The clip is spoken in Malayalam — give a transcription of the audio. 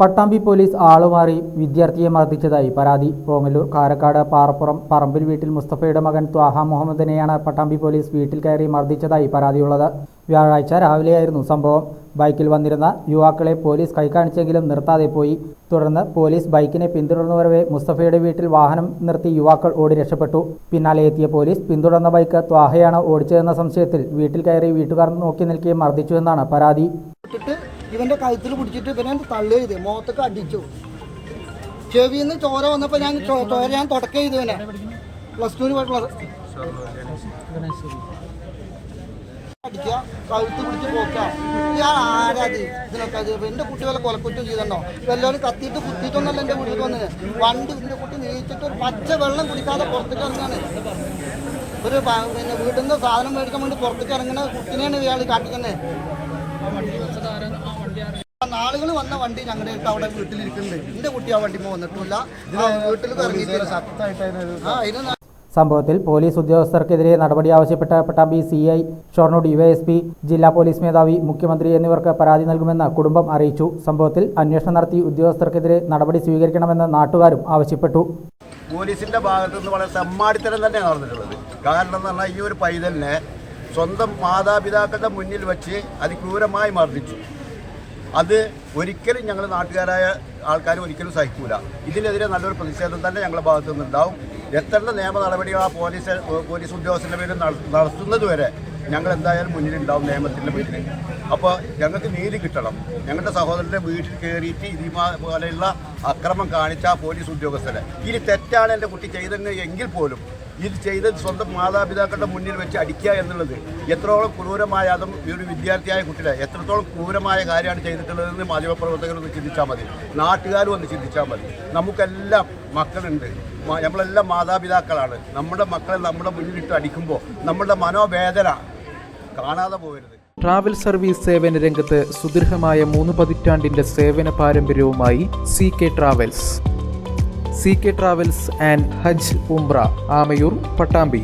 പട്ടാമ്പി പോലീസ് ആളുമാറി വിദ്യാർത്ഥിയെ മർദ്ദിച്ചതായി പരാതി. പോങ്ങല്ലൂർ കാരക്കാട് പാറപ്പുറം പറമ്പിൽ വീട്ടിൽ മുസ്തഫയുടെ മകൻ ത്വാഹ മുഹമ്മദിനെയാണ് പട്ടാമ്പി പോലീസ് വീട്ടിൽ കയറി മർദ്ദിച്ചതായി പരാതിയുള്ളത്. വ്യാഴാഴ്ച രാവിലെയായിരുന്നു സംഭവം. ബൈക്കിൽ വന്നിരുന്ന യുവാക്കളെ പോലീസ് കൈകാണിച്ചെങ്കിലും നിർത്താതെ പോയി. തുടർന്ന് പോലീസ് ബൈക്കിനെ പിന്തുടർന്നു വരവെ മുസ്തഫയുടെ വീട്ടിൽ വാഹനം നിർത്തി യുവാക്കൾ ഓടി രക്ഷപ്പെട്ടു. പിന്നാലെ എത്തിയ പോലീസ് പിന്തുടർന്ന ബൈക്ക് ത്വാഹയാണ് ഓടിച്ചതെന്ന സംശയത്തിൽ വീട്ടിൽ കയറി വീട്ടുകാർ നോക്കി നിൽക്കുകയും മർദ്ദിച്ചുവെന്നാണ് പരാതി. ഇവന്റെ കഴുത്തിൽ പിടിച്ചിട്ട് ഇവനെ തള്ളെഴുത് മോത്തൊക്കെ അടിച്ചു. ചെവിയിൽ നിന്ന് ചോര വന്നപ്പോൾ ഞാൻ ചോര ഞാൻ തുടക്കം ചെയ്തു ഇവനെ. പ്ലസ് പോയിട്ടുള്ളത് അടിക്കുക. കഴുത്ത് പിടിച്ച് പോക്കുക. ഇയാൾ ആരാത് കുട്ടി വല്ല കൊലക്കുറ്റം ചെയ്തോ എല്ലാവരും കത്തിയിട്ട് കുത്തിയിട്ടൊന്നല്ല എന്റെ വീട്ടിൽ വന്നത്. വണ്ടി ഇതിന്റെ കുട്ടി നീച്ചിട്ട് ഒരു പച്ച വെള്ളം കുടിക്കാതെ പുറത്തേക്ക് ഇറങ്ങാണ്. ഒരു പിന്നെ വീട്ടിൽ നിന്ന് സാധനം മേടിക്കാൻ വേണ്ടി പുറത്തേക്ക് ഇറങ്ങുന്ന കുട്ടിനെയാണ് ഇയാൾ കാട്ടിക്കുന്നത്. നാളുകൾ വന്ന വണ്ടി ഞങ്ങളുടെ അവിടെ വീട്ടിലിരിക്കുന്നുണ്ട്. എന്റെ കുട്ടി ആ വണ്ടി വന്നിട്ടില്ല വീട്ടിൽ ഇറങ്ങിയിട്ടില്ല. സംഭവത്തിൽ പോലീസ് ഉദ്യോഗസ്ഥർക്കെതിരെ നടപടി ആവശ്യപ്പെട്ടപ്പെട്ട Pattambi C I Shoranur DYSP ജില്ലാ പോലീസ് മേധാവി മുഖ്യമന്ത്രി എന്നിവർക്ക് പരാതി നൽകുമെന്ന് കുടുംബം അറിയിച്ചു. സംഭവത്തിൽ അന്വേഷണം നടത്തി ഉദ്യോഗസ്ഥർക്കെതിരെ നടപടി സ്വീകരിക്കണമെന്ന് നാട്ടുകാരും ആവശ്യപ്പെട്ടു. പോലീസിന്റെ ഭാഗത്തു നിന്ന് വളരെ സമ്മാടിത്തരം തന്നെയാണ് നടന്നിട്ടുള്ളത്. കാരണം എന്ന് പറഞ്ഞാൽ ഈ ഒരു പൈതലിനെ സ്വന്തം മാതാപിതാക്കളുടെ മുന്നിൽ വെച്ച് അതിക്രൂരമായി മർദ്ദിച്ചു. അത് ഒരിക്കലും ഞങ്ങൾ നാട്ടുകാരായ ആൾക്കാർ ഒരിക്കലും സഹിക്കൂല. ഇതിനെതിരെ നല്ലൊരു പ്രതിഷേധം തന്നെ ഞങ്ങളുടെ ഭാഗത്തു നിന്നുണ്ടാവും. എത്ര നിയമ നടപടികൾ ആ പോലീസ് പോലീസ് ഉദ്യോഗസ്ഥരുടെ പേരിൽ നടത്തുന്നത് വരെ ഞങ്ങൾ എന്തായാലും മുന്നിലുണ്ടാവും നിയമത്തിന്റെ പേരിൽ അപ്പോൾ ഞങ്ങൾക്ക് നീതി കിട്ടണം. ഞങ്ങളുടെ സഹോദരന്റെ വീട്ടിൽ കയറിയിട്ട് ഇതുപോലെയുള്ള അക്രമം കാണിച്ച പോലീസ് ഉദ്യോഗസ്ഥരെ. ഇനി തെറ്റാണ് എന്റെ കുട്ടി ചെയ്തെങ്കിൽ എങ്കിൽ പോലും ഇത് ചെയ്ത് സ്വന്തം മാതാപിതാക്കളുടെ മുന്നിൽ വെച്ച് അടിക്കുക എന്നുള്ളത് എത്രത്തോളം ക്രൂരമായ അതും ഒരു വിദ്യാർത്ഥിയായ കുട്ടിയെ എത്രത്തോളം ക്രൂരമായ കാര്യമാണ് ചെയ്തിട്ടുള്ളതെന്ന് മാധ്യമപ്രവർത്തകരൊന്ന് ചിന്തിച്ചാൽ മതി. നാട്ടുകാരും ഒന്ന് ചിന്തിച്ചാൽ മതി. നമുക്കെല്ലാം മക്കളുണ്ട്. നമ്മളെല്ലാം മാതാപിതാക്കളാണ്. നമ്മുടെ മക്കളെ നമ്മുടെ മുന്നിലിട്ട് അടിക്കുമ്പോൾ നമ്മുടെ മനോവേദന കാണാതെ പോകരുത്. ട്രാവൽ സർവീസ് സേവന രംഗത്ത് സുദീർഘമായ മൂന്ന് പതിറ്റാണ്ടിന്റെ സേവന പാരമ്പര്യവുമായി C K travels. C K travels and ഹജ്ജ് ഉംറ ആമയൂർ പട്ടാമ്പി